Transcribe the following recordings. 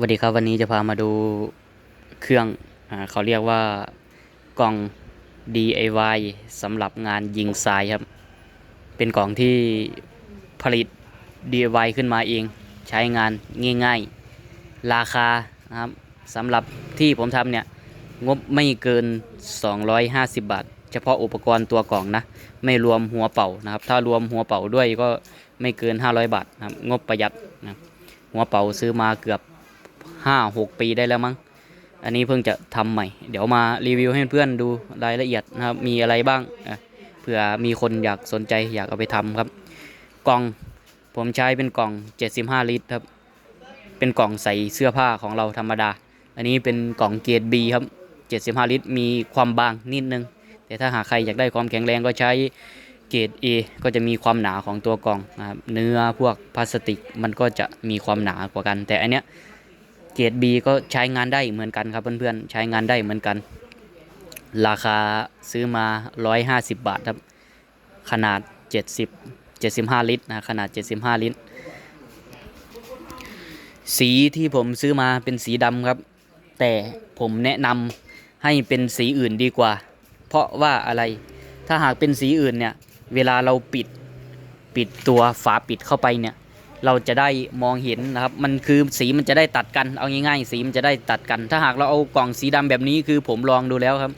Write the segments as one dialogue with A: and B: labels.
A: สวัสดีครับวันนี้จะพามาดูเครื่องอาเขาเรียกว่ากล่อง DIY สำหรับงานยิงทรายครับ เป็นกล่องที่ผลิต DIY ขึ้นมาเอง ใช้งานง่ายๆ ราคาครับสำหรับที่ผมทำเนี่ย งบไม่เกิน 250 บาท เฉพาะอุปกรณ์ตัวกล่องนะ ไม่รวมหัวเป่านะครับ ถ้ารวมหัวเป่าด้วยก็ไม่เกิน 500 บาทนะครับงบประหยัดนะหัวเป่าซื้อมาเกือบ ห้าหกปีได้แล้วมั้ง อันนี้เพิ่งจะทำใหม่ เดี๋ยวมารีวิวให้เพื่อนดูรายละเอียดนะครับ มีอะไรบ้างเผื่อมีคนอยากสนใจอยากเอาไปทำครับ กล่องผมใช้เป็นกล่อง 75 ลิตรครับ เป็นกล่องใส่เสื้อผ้าของเราธรรมดา อันนี้เป็นกล่องเกรด B ครับ 75 ลิตร มีความบางนิดนึง แต่ถ้าหากใครอยากได้ความแข็งแรงก็ใช้เกรด A ก็จะมีความหนาของตัวกล่องนะครับ เนื้อพวกพลาสติกมันก็จะมีความหนากว่ากัน แต่อันเนี้ย รด B ก็ใช้งานได้เหมือนกันครับเพื่อนๆ ใช้งานได้เหมือนกัน ราคาซื้อมา 150 บาทครับ ขนาด 70 75 ลิตรนะ ขนาด 75 ลิตร สีที่ผมซื้อมาเป็นสีดำครับ แต่ผมแนะนำให้เป็นสีอื่นดีกว่า เพราะว่าอะไร ถ้าหากเป็นสีอื่นเนี่ย เวลาเราปิด ปิดตัวฝาปิดเข้าไปเนี่ย เราจะได้มองเห็นนะครับ มันคือสีมันจะได้ตัดกัน เอาง่ายๆ สีมันจะได้ตัดกัน ถ้าหากเราเอากล่องสีดำแบบนี้คือผมลองดูแล้วครับ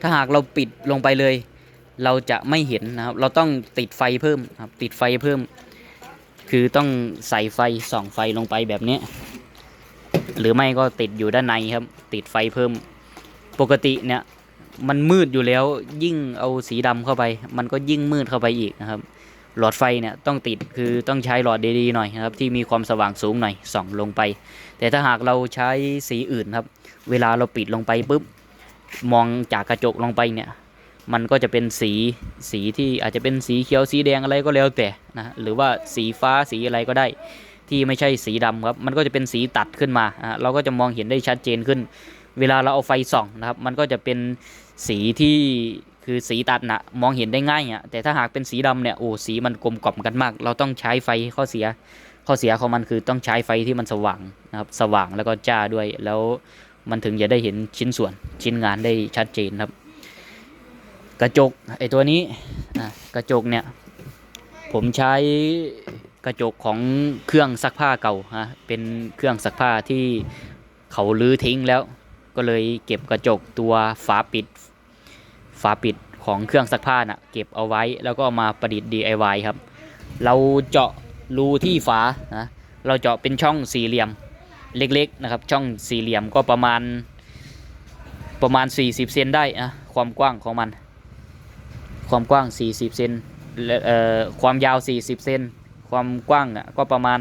A: ถ้าหากเราปิดลงไปเลย เราจะไม่เห็นนะครับ เราต้องติดไฟเพิ่มครับ ติดไฟเพิ่ม คือต้องใส่ไฟส่องไฟลงไปแบบนี้ หรือไม่ก็ติดอยู่ด้านในครับ ติดไฟเพิ่ม ปกติเนี่ย มันมืดอยู่แล้วยิ่งเอาสีดำเข้าไป มันก็ยิ่งมืดเข้าไปอีกนะครับ หลอดไฟเนี่ยต้องติดคือต้องใช้หลอดดีๆหน่อยนะครับที่มีความสว่างสูงหน่อยส่องลงไป แต่ถ้าหากเราใช้สีอื่นครับ เวลาเราปิดลงไปปุ๊บมองจากกระจกลงไปเนี่ยมันก็จะเป็นสีสีที่อาจจะเป็นสีเขียวสีแดงอะไรก็แล้วแต่นะหรือว่าสีฟ้าสีอะไรก็ได้ ที่ไม่ใช่สีดำครับมันก็จะเป็นสีตัดขึ้นมาอะเราก็จะมองเห็นได้ชัดเจนขึ้น เวลาเราเอาไฟส่องนะครับ มันก็จะเป็นสีที่ คือสีตัดนะมองเห็นได้ง่ายอะแต่ถ้าหากเป็นสีดำเนี่ยโอ้สีมันกลมกล่อมกันมาก เราต้องใช้ไฟข้อเสียข้อเสียของมันคือต้องใช้ไฟที่มันสว่างนะครับสว่างแล้วก็จ้าด้วย แล้วมันถึงจะได้เห็นชิ้นส่วนชิ้นงานได้ชัดเจนครับ กระจกไอตัวนี้กระจกเนี่ยผมใช้กระจกของเครื่องซักผ้าเก่าฮะเป็นเครื่องซักผ้าที่เขาลื้อทิ้งแล้ว ก็เลยเก็บกระจกตัวฝาปิดฝ ฝาปิดของเครื่องซักผ้าน่ะเก็บเอาไว้แล้วก็มาประดิษฐ์ DIY ครับ เราเจาะรูที่ฝานะเราเจาะเป็นช่องสี่เหลี่ยมเล็กๆนะครับ ช่องสี่เหลี่ยมก็ประมาณประมาณ 40 เซนได้นะความกว้างของมัน ความกว้าง 40 เซนและเอ่อความยาว 40 เซนความกว้างอะก็ประมาณ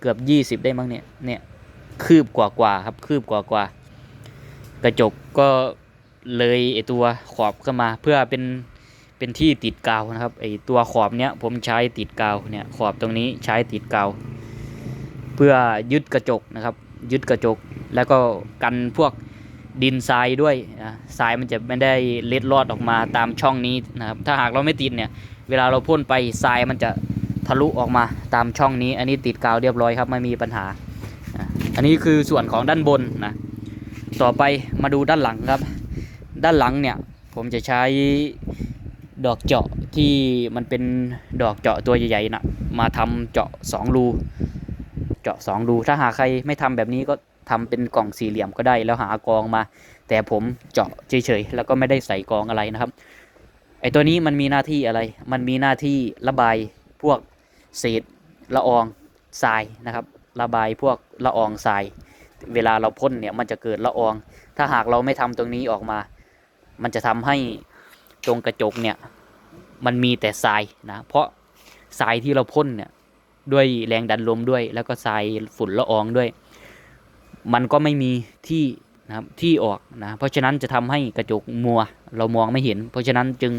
A: เกือบ 20 ได้มั้งเนี่ยเนี่ยคืบกว่าๆครับคืบกว่าๆกระจกก็ เลยไอตัวขอบเข้ามาเพื่อเป็นเป็นที่ติดกาวนะครับไอตัวขอบเนี้ยผมใช้ติดกาวเนี่ยขอบตรงนี้ใช้ติดกาวเพื่อยึดกระจกนะครับ ยึดกระจกแล้วก็กันพวกดินทรายด้วยนะทรายมันจะไม่ได้เล็ดลอดออกมาตามช่องนี้นะครับ ถ้าหากเราไม่ติดเนี่ย เวลาเราพ่นไปทรายมันจะทะลุออกมาตามช่องนี้ อันนี้ติดกาวเรียบร้อยครับไม่มีปัญหา อันนี้คือส่วนของด้านบนนะ ต่อไปมาดูด้านหลังครับ ด้านหลังเนี่ยผมจะใช้ดอกเจาะที่มันเป็นดอกเจาะตัวใหญ่ๆนะมาทำเจาะสองรู เจาะสองรู ถ้าหากใครไม่ทำแบบนี้ก็ทำเป็นกล่องสี่เหลี่ยมก็ได้แล้วหากองมา แต่ผมเจาะเฉยๆแล้วก็ไม่ได้ใส่กองอะไรนะครับไอตัวนี้มันมีหน้าที่อะไร มันมีหน้าที่ระบายพวกเศษละอองทรายนะครับ ระบายพวกละอองทราย เวลาเราพ่นเนี่ยมันจะเกิดละออง ถ้าหากเราไม่ทำตรงนี้ออกมา มันจะทำให้ตรงกระจกเนี่ยมันมีแต่ทรายนะเพราะทรายที่เราพ่นเนี่ยด้วยแรงดันลมด้วย แล้วก็ทรายฝุ่นละอองด้วย มันก็ไม่มีที่นะครับที่ออกนะเพราะฉะนั้นจะทำให้กระจกมัวเรามองไม่เห็น เพราะฉะนั้นจึง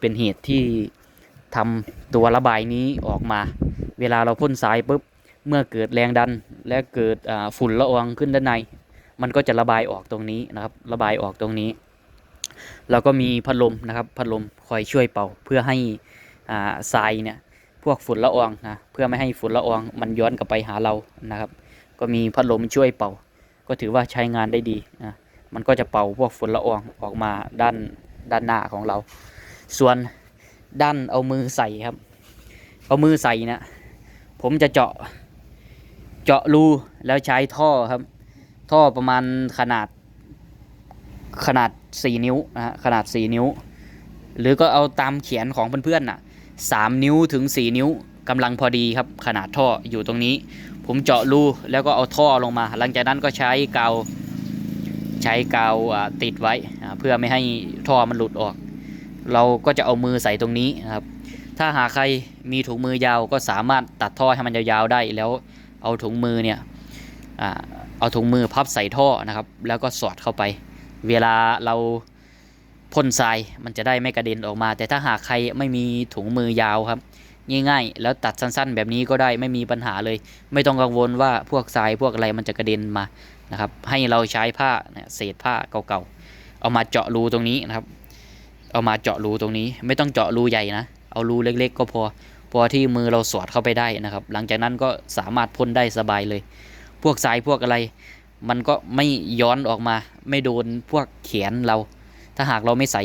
A: เป็นเหตุที่ทำตัวระบายนี้ออกมา เวลาเราพ่นทรายปุ๊บเมื่อเกิดแรงดันและเกิดฝุ่นละอองขึ้นด้านใน มันก็จะระบายออกตรงนี้นะครับ ระบายออกตรงนี้ แล้วก็มีพัดลมนะครับพัดลมคอยช่วยเป่า เพื่อให้ทรายเนี่ยพวกฝุ่นละอองนะเพื่อไม่ให้ฝุ่นละอองมันย้อนกลับไปหาเรานะครับ ก็มีพัดลมช่วยเป่า ก็ถือว่าใช้งานได้ดีนะมันก็จะเป่าพวกฝุ่นละอองออกมาด้านด้านหน้าของเรา ส่วนด้านเอามือใส่ครับ เอามือใส่นะผมจะเจาะเจาะรูแล้วใช้ท่อครับ ท่อประมาณขนาด ขนาด 4 นิ้วนะฮะขนาด 4 นิ้ว หรือก็เอาตามเขียนของเพื่อนๆน่ะสามนิ้วถึง 4 นิ้วกำลังพอดีครับขนาดท่ออยู่ตรงนี้ ผมเจาะรูแล้วก็เอาท่อลงมา หลังจากนั้นก็ใช้กาวใช้กาวติดไว้เพื่อไม่ให้ท่อมันหลุดออก เราก็จะเอามือใส่ตรงนี้นะครับ ถ้าหากใครมีถุงมือยาวก็สามารถตัดท่อให้มันยาวๆได้ แล้วเอาถุงมือเนี่ยเอาถุงมือพับใส่ท่อนะครับ แล้วก็สอดเข้าไป เวลาเราพ่นทรายมันจะได้ไม่กระเด็นออกมา แต่ถ้าหากใครไม่มีถุงมือยาวครับ ง่ายๆ แล้วตัดสั้นๆ แบบนี้ก็ได้ไม่มีปัญหาเลย ไม่ต้องกังวลว่าพวกทรายพวกอะไรมันจะกระเด็นมานะครับ ให้เราใช้ผ้าเนี่ยเศษผ้าเก่าๆเอามาเจาะรูตรงนี้นะครับ เอามาเจาะรูตรงนี้ ไม่ต้องเจาะรูใหญ่นะเอารูเล็ก ๆ ก็พอพอที่มือเราสอดเข้าไปได้นะครับ หลังจากนั้นก็สามารถพ่นได้สบายเลย พวกทรายพวกอะไร มันก็ไม่ย้อนออกมา ไม่โดนพวกแขนเรา ถ้าหากเราไม่ใส่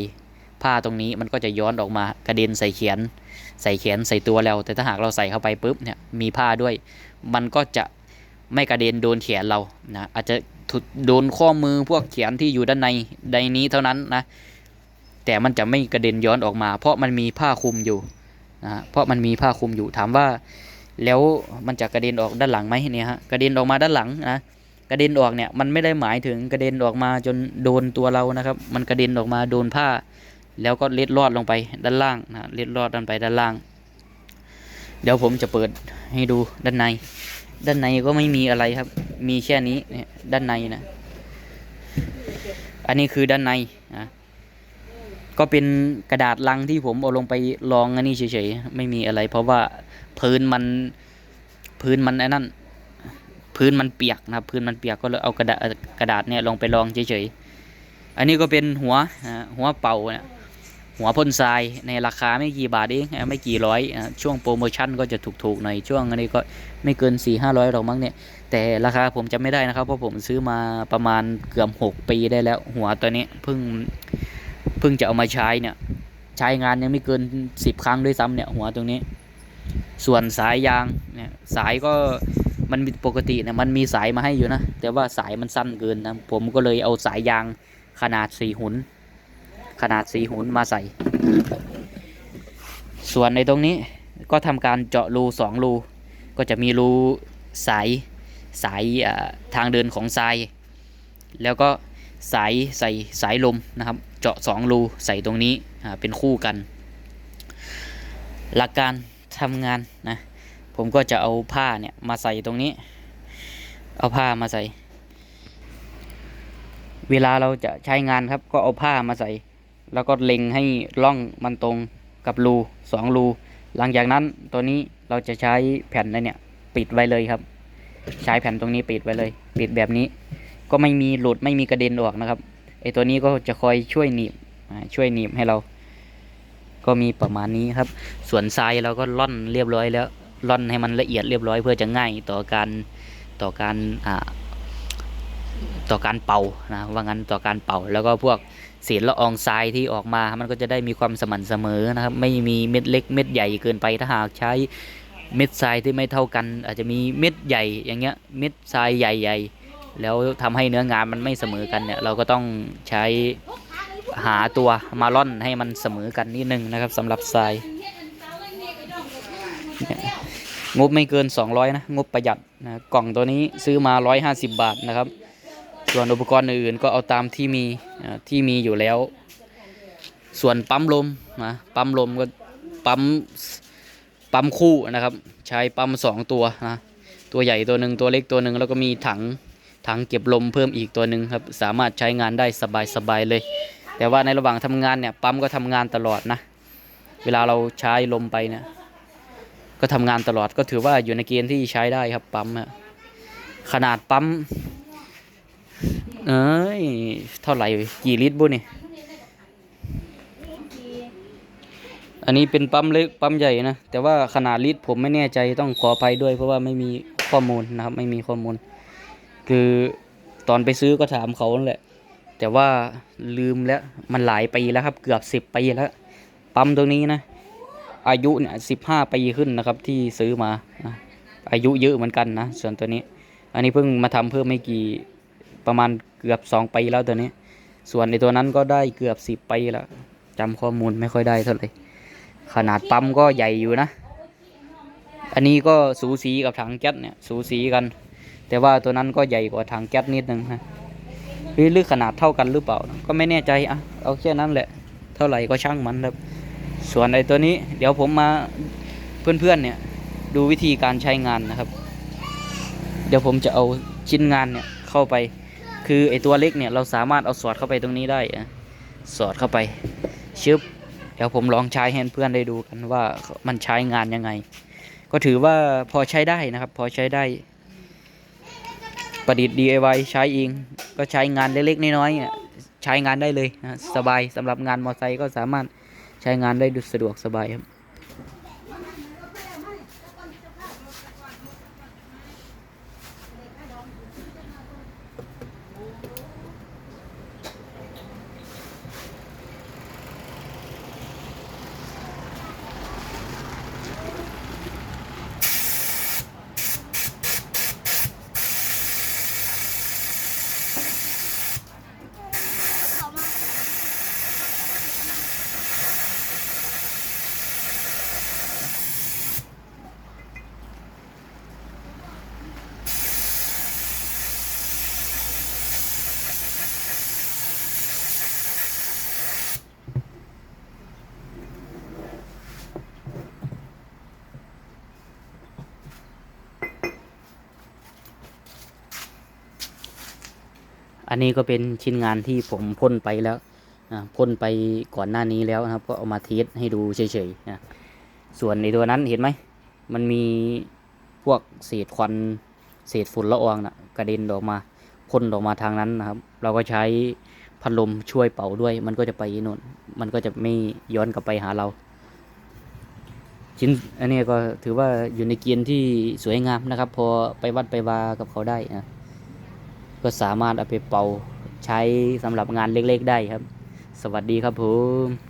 A: ผ้าตรงนี้มันก็จะย้อนออกมากระเด็นใส่แขน ใส่แขนใส่ตัวเรา แต่ถ้าหากเราใส่เข้าไปปุ๊บเนี่ยมีผ้าด้วย มันก็จะไม่กระเด็นโดนแขนเรานะอาจจะถูกโดนข้อมือพวกแขนที่อยู่ด้านในใดนี้เท่านั้นนะแต่มันจะไม่กระเด็นย้อนออกมา เพราะมันมีผ้าคลุมอยู่นะเพราะมันมีผ้าคลุมอยู่ถามว่า แล้วมันจะกระเด็นออกด้านหลังไหมเนี่ยฮะกระเด็นออกมาด้านหลังนะ กระเด็นออกเนี่ยมันไม่ได้หมายถึงกระเด็นออกมาจนโดนตัวเรานะครับ มันกระเด็นออกมาโดนผ้า แล้วก็เล็ดลอดลงไปด้านล่างนะเล็ดลอดลงไปด้านล่าง เดี๋ยวผมจะเปิดให้ดูด้านใน ด้านในก็ไม่มีอะไรครับ มีแค่นี้เนี่ยด้านในนะอันนี้คือด้านในนะก็เป็นกระดาษลังที่ผมเอาลงไปลองอันนี้เฉยๆไม่มีอะไร เพราะว่าพื้นมันพื้นมันไอ้นั่น พื้นมันเปียกนะครับ พื้นมันเปียกก็เลยเอากระดาษกระดาษเนี่ยลองไปลองเฉยๆ อันนี้ก็เป็นหัวหัวเป่าเนี่ยหัวพ่นทรายในราคาไม่กี่บาทเองไม่กี่ร้อยช่วงโปรโมชั่นก็จะถูกๆหน่อยช่วงอันนี้ก็ไม่เกิน4ี่ห้าร้อยหรอกมั้งเนี่ยแต่ราคาผมจำไม่ได้นะครับเพราะผมซื้อมาประมาณเกือบหกปีได้แล้ว หัวตัวนี้เพิ่งเพิ่งจะเอามาใช้เนี่ยใช้งานยังไม่เกินสิบครั้งด้วยซ้ำเนี่ยหัวตรงนี้ ส่วนสายยางเนี่ยสายก็ มันมปกติเนี่ยมันมีสายมาให้อยู่นะ แต่ว่าสายมันสั้นเกินนะ ผมก็เลยเอาสายยางขนาดสี่หุน ขนาดสี่หุนมาใส่ ส่วนในตรงนี้ก็ทำการเจาะรูสองรู ก็จะมีรูสายสายอ่าทางเดินของทราย แล้วก็สายใส่สายลมนะครับ เจาะสองรูใส่ตรงนี้เป็นคู่กัน หลักการทำงานนะ ผมก็จะเอาผ้าเนี่ยมาใส่ตรงนี้ เอาผ้ามาใส่ เวลาเราจะใช้งานครับก็เอาผ้ามาใส่ แล้วก็เล็งให้ร่องมันตรงกับรูสองรูหลังจากนั้นตัวนี้เราจะใช้แผ่นอะไรเนี่ยปิดไว้เลยครับ ใช้แผ่นตรงนี้ปิดไว้เลย ปิดแบบนี้ ก็ไม่มีหลุดไม่มีกระเด็นออกนะครับไอตัวนี้ก็จะคอยช่วยหนีบช่วยหนีบให้เรา ก็มีประมาณนี้ครับ ส่วนทรายเราก็ล่อนเรียบร้อยแล้ว ล่อนให้มันละเอียดเรียบร้อยเพื่อจะง่ายต่อการต่อการอ่าต่อการเป่านะว่างั้นต่อการเป่า แล้วก็พวกเศษละอองทรายที่ออกมา มันก็จะได้มีความสม่ำเสมอนะครับ ไม่มีเม็ดเล็กเม็ดใหญ่เกินไปถ้าหากใช้เม็ดทรายที่ไม่เท่ากัน อาจจะมีเม็ดใหญ่อย่างเงี้ยเม็ดทรายใหญ่ๆแล้วทำให้เนื้องานมันไม่เสมอกันเนี่ยเราก็ต้องใช้หาตัวมาล่อนให้มันเสมอกันนิดนึงนะครับสำหรับทราย งบไม่เกิน 200 นะ งบประหยัดนะกล่องตัวนี้ซื้อมา 150 บาทนะครับ ส่วนอุปกรณ์อื่นๆก็เอาตามที่มีที่มีอยู่แล้ว ส่วนปั๊มลมนะปั๊มลมก็ปั๊มปั๊มคู่นะครับ ใช้ปั๊มสองตัวนะตัวใหญ่ตัวหนึ่งตัวเล็กตัวหนึ่งแล้วก็มีถังถังเก็บลมเพิ่มอีกตัวหนึ่งครับ สามารถใช้งานได้สบายๆเลย แต่ว่าในระหว่างทำงานเนี่ยปั๊มก็ทำงานตลอดนะ เวลาเราใช้ลมไปเนี่ย ก็ทำงานตลอดก็ถือว่าอยู่ในเกณฑ์ที่ใช้ได้ครับปั๊มอะขนาดปั๊มเอ้ยเท่าไหร่กี่ลิตรบุนี่อันนี้เป็นปั๊มเล็กปั๊มใหญ่นะ แต่ว่าขนาดลิตรผมไม่แน่ใจต้องขออภัยด้วย เพราะว่าไม่มีข้อมูลนะครับ ไม่มีข้อมูล คือตอนไปซื้อก็ถามเขาแหละ แต่ว่าลืมแล้วมันหลายปีแล้วครับ เกือบสิบปีแล้ว ปั๊มตรงนี้นะ อายุเนี่ยสิบห้าปีขึ้นนะครับที่ซื้อมานะอายุเยอะเหมือนกันนะส่วนตัวนี้ อันนี้เพิ่งมาทำเพิ่มไม่กี่ประมาณเกือบสองปีแล้วตัวนี้ ส่วนในตัวนั้นก็ได้เกือบสิบปีแล้วจำข้อมูลไม่ค่อยได้เท่าไหร่ขนาดปั๊มก็ใหญ่อยู่นะ อันนี้ก็สูสีกับถังแก๊สเนี่ยสูสีกัน แต่ว่าตัวนั้นก็ใหญ่กว่าถังแก๊สนิดนึงนะหรือขนาดเท่ากันหรือเปล่านะก็ไม่แน่ใจอะเอาแค่นั้นแหละ เท่าไหร่ก็ช่างมันครับ ส่วนไอ้ตัวนี้ เดี๋ยวผมมาเพื่อนๆเนี่ย ดูวิธีการใช้งานนะครับ เดี๋ยวผมจะเอาชิ้นงานเนี่ยเข้าไป คือไอ้ตัวเล็กเนี่ยเราสามารถเอาสอดเข้าไปตรงนี้ได้สอดเข้าไปชึบเดี๋ยวผมลองใช้ให้เพื่อนได้ดูกันว่ามันใช้งานยังไง ก็ถือว่าพอใช้ได้นะครับ พอใช้ได้ ประดิษฐ์ DIY ใช้เองก็ใช้งานเล็กๆน้อยๆใช้งานได้เลยนะสบายสำหรับงานมอไซค์ก็สามารถ ใช้งานได้ดูสะดวกสบายครับ อันนี้ก็เป็นชิ้นงานที่ผมพ่นไปแล้วนะพ่นไปก่อนหน้านี้แล้วนะครับ ก็เอามาเทสให้ดูเฉยๆนะส่วนในตัวนั้นเห็นไหม มันมีพวกเศษควันเศษฝุ่นละอองนะกระเด็นออกมาพ่นออกมาทางนั้นนะครับ เราก็ใช้พัดลมช่วยเป่าด้วย มันก็จะไปโน่นมันก็จะไม่ย้อนกลับไปหาเรา ชิ้นอันนี้ก็ถือว่าอยู่ในเกณฑ์ที่สวยงามนะครับ พอไปวัดไปวากับเขาได้นะ ก็สามารถเอาไปเป่าใช้สำหรับงานเล็กๆได้ครับ สวัสดีครับผม